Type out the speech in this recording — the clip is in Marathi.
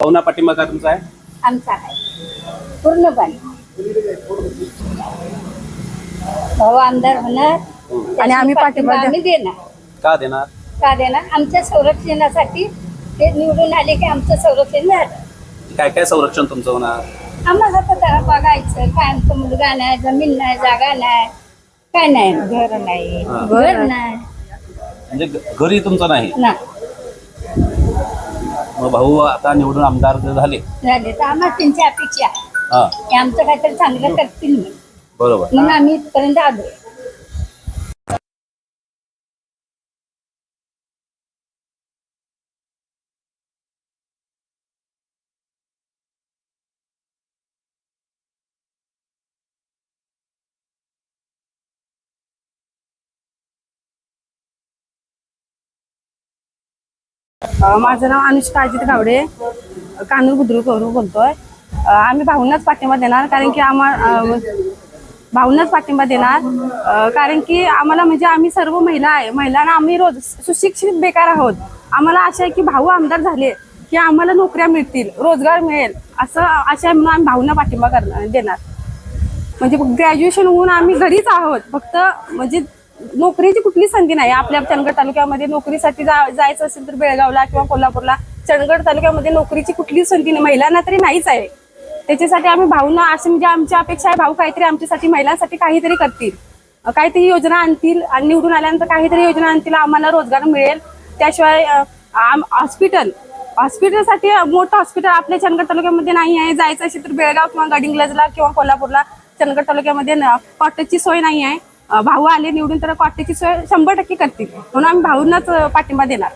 भावना पाठिंबा का तुमचा आहे? आमचा आहे. पूर्णपणे भाऊ आमदार होणार. आणि आम्ही पाठिंबा आम्ही देणार. का देणार? का देणार? आमच्या संरक्षणासाठी ते निवडून आले की आमचं संरक्षण झालं. काय काय संरक्षण तुमचं होणार? आम्हाला तर जरा बघायचं. काय आमचं मुलगा नाही जमीन नाही जागा नाही. काय नाही? घर नाही. हा. घर नाही. म्हणजे घरी तुमचं नाही? ना. मग भाऊ आता निवडून आमदार जर झाले. झाले. तर आम्हाला त्यांची अपेक्षा आहे. हा. की आमचं काहीतरी चांगलं करतील म्हणून. बरोबर. म्हणून आम्ही इथपर्यंत आलो माझं नाव अनुष्का अजित गावडे. कानूर बुद्रुकवरून बोलतोय. आम्ही भाऊंनाच पाठिंबा देणार कारण की आम्हा भाऊंनाच पाठिंबा देणार. कारण की आम्हाला म्हणजे आम्ही सर्व महिला आहे. महिलांना आम्ही रोज सुशिक्षित बेकार आहोत. आम्हाला आशा आहे की भाऊ आमदार झाले की आम्हाला नोकऱ्या मिळतील रोजगार मिळेल असं आशा आहे म्हणून आम्ही भाऊंना पाठिंबा करणार देणार. म्हणजे ग्रॅज्युएशन होऊन आम्ही घरीच आहोत. फक्त म्हणजे नोकरीची कुठली संधी नाही. आपल्या चंदगड तालुक्यामध्ये नोकरीसाठी जा जायचं असेल तर बेळगावला किंवा कोल्हापूरला चंदगड तालुक्यामध्ये नोकरीची कुठलीच संधी नाही. महिलांना तरी नाहीच आहे. त्याच्यासाठी आम्ही भाऊंना असे म्हणजे आमची अपेक्षा आहे भाऊ काहीतरी आमच्यासाठी महिलांसाठी काहीतरी करतील. काहीतरी योजना आणतील आणि निवडून आल्यानंतर काहीतरी योजना आणतील आम्हाला रोजगार मिळेल. त्याशिवाय हॉस्पिटल हॉस्पिटलसाठी मोठं हॉस्पिटल आपल्या चंदगड तालुक्यामध्ये नाही आहे. जायचं असेल तर बेळगाव किंवा गडिंग्लजला किंवा कोल्हापूरला चंदगड तालुक्यामध्ये न- कॉटेजची सोय नाही आहे. भाऊ आले निवडून तर कॉटेजची सोय शंभर टक्के करतील. म्हणून आम्ही भाऊंनाच पाठिंबा देणार.